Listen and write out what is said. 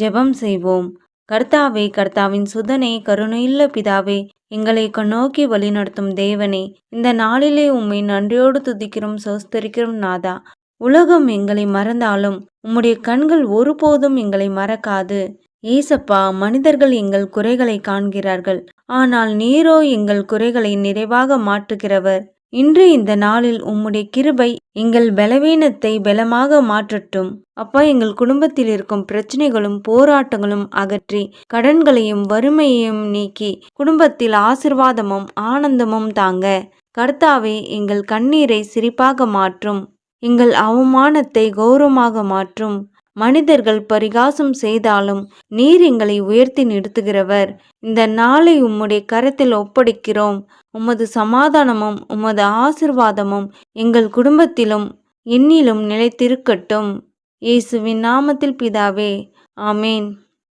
ஜெபம் செய்வோம். கர்த்தாவே கர்த்தாவின் சுதனே கருணையுள்ள பிதாவே எங்களை கண்ணோக்கி வழிநடத்தும் தேவனே இந்த நாளிலே உம்மை நன்றியோடு துதிக்கிறோம் சோஸ்தரிக்கிறோம் நாதா. உலகம் எங்களை மறந்தாலும் உம்முடைய கண்கள் ஒருபோதும் எங்களை மறக்காது. ஏசப்பா மனிதர்கள் எங்கள் குறைகளை காண்கிறார்கள். ஆனால் நீரோ எங்கள் குறைகளை நிறைவாக மாற்றுகிறவர். இன்று இந்த நாளில் உம்முடைய கிருபை எங்கள் பலவீனத்தை பலமாக மாற்றட்டும். அப்பா எங்கள் குடும்பத்தில் இருக்கும் பிரச்சனைகளும் போராட்டங்களும் அகற்றி கடன்களையும் வறுமையையும் நீக்கி குடும்பத்தில் ஆசிர்வாதமும் ஆனந்தமும் தாங்க. கர்த்தாவே எங்கள் கண்ணீரை சிரிப்பாக மாற்றும். எங்கள் அவமானத்தை கௌரவமாக மாற்றும். மனிதர்கள் பரிகாசம் செய்தாலும் நீர் எங்களை உயர்த்தி நிறுத்துகிறவர். இந்த நாளை உம்முடைய கரத்தில் ஒப்படைக்கிறோம். உமது சமாதானமும் உமது ஆசிர்வாதமும் எங்கள் குடும்பத்திலும் என்னிலும் நிலைத்திருக்கட்டும். இயேசுவின் நாமத்தில் பிதாவே ஆமேன்.